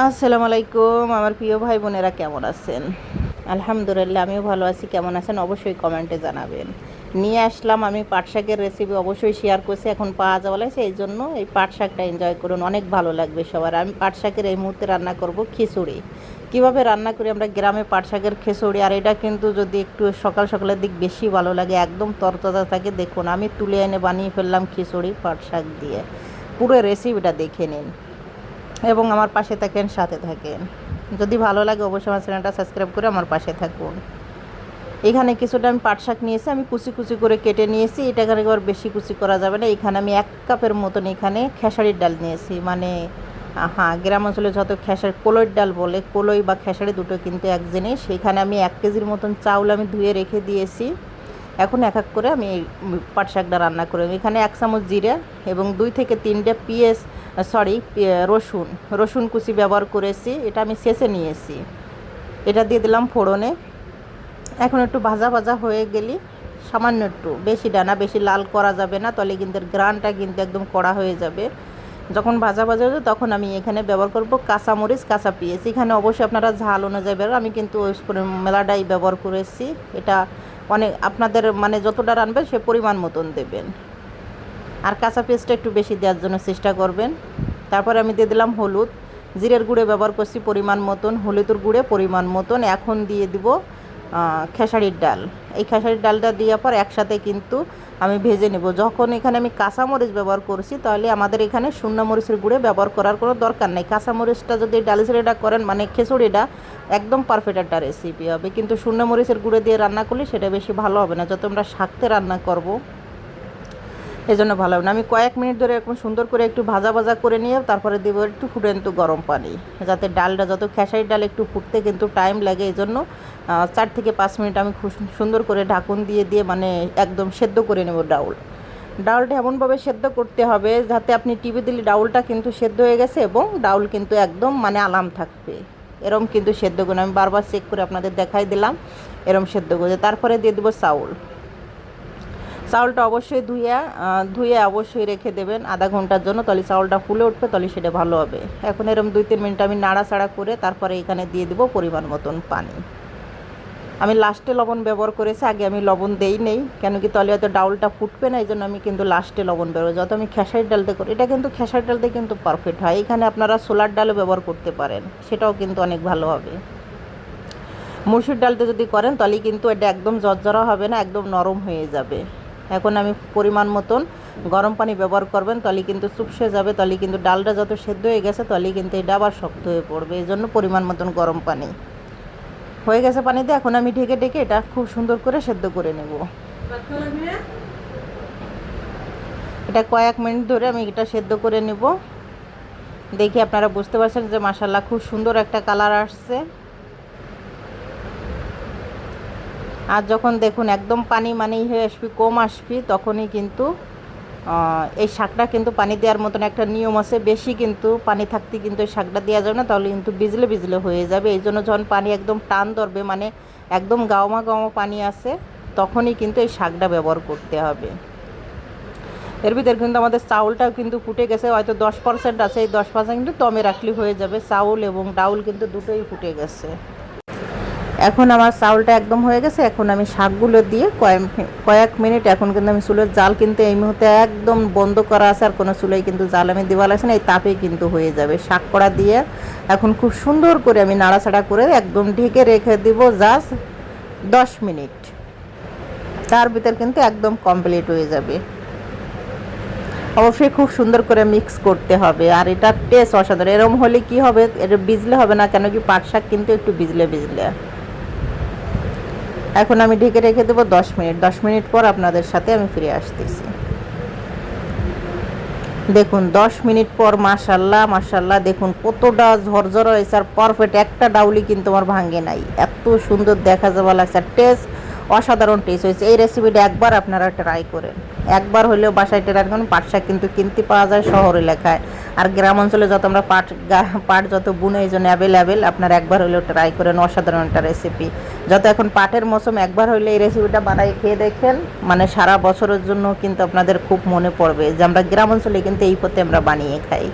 আসসালামু আলাইকুম। আমার প্রিয় ভাই বোনেরা কেমন আছেন? আলহামদুলিল্লাহ, আমিও ভালো আছি। কেমন আছেন? অবশ্যই কমেন্টে জানাবেন। নিয়ে আসলাম আমি পাট শাকের রেসিপি অবশ্যই শেয়ার করছি। এখন পাওয়া যাওয়া লাগছে এই জন্য এই পাট শাকটা এনজয় করুন। অনেক ভালো লাগবে সবার। আমি পাট শাকের এই মুহূর্তে রান্না করব খিচুড়ি। কীভাবে রান্না করি? আমরা গ্রামে পাট শাকের খিচুড়ি, আর এটা কিন্তু যদি একটু সকাল সকালের দিক বেশি ভালো লাগে, একদম তরতাজা থাকে। দেখুন, আমি তুলে এনে বানিয়ে ফেললাম খিচুড়ি, পাট শাক দিয়ে। পুরো রেসিপিটা দেখে নিন। এবং আমার পাশে থাকেন, সাথে থাকেন। যদি ভালো লাগে অবশ্যই আমার চ্যানেলটা সাবস্ক্রাইব করে আমার পাশে থাকুন। এখানে কিছুটা আমি পাট শাক নিয়েছি, আমি কুচি কুচি করে কেটে নিয়েছি। এটা এখানে আবার বেশি কুচি করা যাবে না। এখানে আমি এক কাপের মতন এখানে খেসারির ডাল নিয়েছি। মানে হ্যাঁ গ্রাম অঞ্চলে যত খেসারি কলইর ডাল বলে, কলই বা খেসারি দুটো কিন্তু এক জিনিস এখানে আমি এক কেজির মতন চাউল আমি ধুয়ে রেখে দিয়েছি। এখন এক এক করে আমি পাট শাকটা রান্না করে এখানে এক চামচ জিরে এবং দুই থেকে তিনটে পিএস সরি রসুন রসুন কুচি ব্যবহার করেছি। এটা আমি শেষে নিয়েছি। এটা দিয়ে দিলাম ফোড়নে। এখন একটু ভাজা ভাজা হয়ে গেলি সামান্য একটু বেশি ডানা বেশি লাল করা যাবে না, তাহলে কিন্তু গ্রানটা কিন্তু একদম কড়া হয়ে যাবে। যখন ভাজা ভাজা হবে তখন আমি এখানে ব্যবহার করব কাঁচা মরিচ কাঁচা পেঁয়াজ। এখানে অবশ্যই আপনারা ঝাল অনুযায়ী ব্যবহার আমি কিন্তু ওই মেলাডাই ব্যবহার করেছি। এটা অনেক আপনাদের মানে যতটা রানবেন সে পরিমাণ মতন দেবেন। আর কাঁচা পেঁয়াজটা একটু বেশি দেওয়ার জন্য চেষ্টা করবেন। তারপরে আমি দিয়ে দিলাম হলুদ। জিরের গুঁড়ে ব্যবহার করছি পরিমাণ মতন, হলুদের গুঁড়ে পরিমাণ মতন। এখন দিয়ে দিব খেসারির ডাল। এই খেসারির ডালটা দেওয়ার পর একসাথে কিন্তু আমি ভেজে নেব। যখন এখানে আমি কাঁচামরিচ ব্যবহার করছি, তাহলে আমাদের এখানে শূন্যমরিচের গুঁড়ে ব্যবহার করার কোনো দরকার নেই। কাঁচামরিচটা যদি ডালি ছেড়েটা করেন মানে খেসুড়িটা একদম পারফেক্ট একটা রেসিপি হবে। কিন্তু শূন্য মরিচের গুঁড়ে দিয়ে রান্না করলে সেটা বেশি ভালো হবে না। যত আমরা শাকতে রান্না করব এই জন্য ভালো হবে না। আমি কয়েক মিনিট ধরে এরকম সুন্দর করে একটু ভাজা ভাজা করে নিয়ে তারপরে দেবো একটু ফুটন্ত গরম পানি। যাতে ডালটা যত খেসারির ডাল একটু ফুটতে কিন্তু টাইম লাগে এই জন্য চার থেকে পাঁচ মিনিট আমি খুব সুন্দর করে ঢাকুন দিয়ে দিয়ে মানে একদম সেদ্ধ করে নেব ডাউল। ডাউলটা এমনভাবে সেদ্ধ করতে হবে যাতে আপনি টিভি দিলে ডাউলটা কিন্তু সেদ্ধ হয়ে গেছে এবং ডাউল কিন্তু একদম মানে আলাম থাকবে। এরম কিন্তু সেদ্ধ করে, আমি বারবার চেক করে আপনাদের দেখাই দিলাম, এরম সেদ্ধ করে। তারপরে দিয়ে দেবো চাউল। চাউলটা অবশ্যই ধুইয়া ধুয়ে অবশ্যই রেখে দেবেন আধা ঘণ্টার জন্য। তাহলে চাউলটা ফুলে উঠবে তাহলে সেটা ভালো হবে। এখন এরকম দুই তিন মিনিট আমি নাড়াচাড়া করে তারপরে এখানে দিয়ে দেবো পরিমাণ মতন পানি। আমি লাস্টে লবণ ব্যবহার করেছি, আগে আমি লবণ দেই নেই, কেন কি তাহলে হয়তো ডাউলটা ফুটবে না এই জন্য আমি কিন্তু লাস্টে লবণ ব্যবহার যত আমি খেসারির ডালতে করি, এটা কিন্তু খেসারির ডালতে কিন্তু পারফেক্ট হয়। এখানে আপনারা সোলার ডালও ব্যবহার করতে পারেন, সেটাও কিন্তু অনেক ভালো হবে। মুসুর ডালতে যদি করেন তাহলে কিন্তু এটা একদম জর্জরা হবে না, একদম নরম হয়ে যাবে। এখন আমি পরিমাণ মতন গরম পানি ব্যবহার করবেন, তাহলে কিন্তু চুপসে যাবে, তাহলে কিন্তু ডালটা যত সেদ্ধ হয়ে গেছে, তাহলে কিন্তু এটা আবার শক্ত হয়ে পড়বে, এই জন্য পরিমাণ মতন গরম পানি। হয়ে গেছে পানিতে, এখন আমি ঢেকে ঢেকে এটা খুব সুন্দর করে সেদ্ধ করে নেব। এটা কয়েক মিনিট ধরে আমি এটা সেদ্ধ করে নেব। দেখি আপনারা বুঝতে পারছেন যে মাসাল্লাহ খুব সুন্দর একটা কালার আসছে। আর যখন দেখুন একদম পানি মানি হয়ে আসবি, কম আসবি, তখনই কিন্তু এই শাকটা কিন্তু পানি দেওয়ার মতন একটা নিয়ম আছে। বেশি কিন্তু পানি থাকতে কিন্তু এই শাকটা দেওয়া যাবে না, তাহলে কিন্তু বিজলে বিজলে হয়ে যাবে। এই জন্য যখন পানি একদম টান ধরবে মানে একদম গাওমা গাওমা পানি আছে, তখনই কিন্তু এই শাকটা ব্যবহার করতে হবে। এর ভিতরে কিন্তু আমাদের চাউলটাও কিন্তু ফুটে গেছে, হয়তো দশ পার্সেন্ট আছে, এই দশ পার্সেন্ট কিন্তু দমে রাখলে হয়ে যাবে। চাউল এবং ডাউল কিন্তু দুটোই ফুটে গেছে। এখন আমার চাউলটা একদম হয়ে গেছে, এখন আমি শাকগুলো দিয়ে কয়েক কয়েক মিনিট এখন কিন্তু আমি চুলের জাল কিন্তু এই মুহূর্তে একদম বন্ধ করা আছে আর কোনো চুলোই কিন্তু জাল আমি দেওয়া লাগছে না, এই তাপেই কিন্তু হয়ে যাবে। শাক করা দিয়ে এখন খুব সুন্দর করে আমি নাড়াচাড়া করে একদম ঢেকে রেখে দিব জাস্ট দশ মিনিট। তার ভিতর কিন্তু একদম কমপ্লিট হয়ে যাবে। অবশ্যই খুব সুন্দর করে মিক্স করতে হবে আর এটা টেস্ট অসাধারণ। এরম হলে কি হবে? এটা বিজলে হবে না, কেন কি পাট শাক কিন্তু একটু বিজলে বিজলে এখন আমি ঢেকে রেখে দেবো দশ মিনিট। দশ মিনিট পর আপনাদের সাথে আমি ফিরে আসতেছি। দেখুন, দশ মিনিট পর মাসাল্লাহ মাসাল্লাহ দেখুন কতটা ঝরঝর হয়েছে আর পারফেক্ট একটা ডাউলি কিন্তু আমার ভাঙে নাই। এত সুন্দর দেখা যাওয়া লাগছে আর টেস্ট অসাধারণ টেস্ট হয়েছে। এই রেসিপিটা একবার আপনারা ট্রাই করেন। একবার হলেও বাসায় ট্রাই করেন পাট শাক কিন্তু কিনতে পাওয়া যায় শহর এলাকায় আর গ্রাম অঞ্চলে যত আমরা পাট পাট যত বুনে, এই জন্য অ্যাভেলেবেল আপনারা একবার হলেও ট্রাই করেন, অসাধারণ একটা রেসিপি যত এখন পাটের মৌসুম, একবার হইলে এই রেসিপিটা বানাই খেয়ে দেখেন মানে সারা বছরের জন্য কিন্তু আপনাদের খুব মনে পড়বে যে আমরা গ্রাম অঞ্চলে কিন্তু এই পথে আমরা বানিয়ে খাই।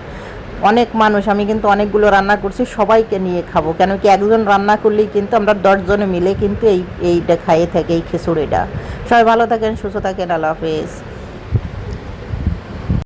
অনেক মানুষ, আমি কিন্তু অনেকগুলো রান্না করছি, সবাইকে নিয়ে খাব, কেন কি একজন রান্না করলেই কিন্তু আমরা দশজনে মিলে কিন্তু এই, এইটা খাইয়ে থাকি, এই খিচুড়িটা। সবাই ভালো থাকেন, সুস্থ থাকেন, আল্লাহ হাফেজ।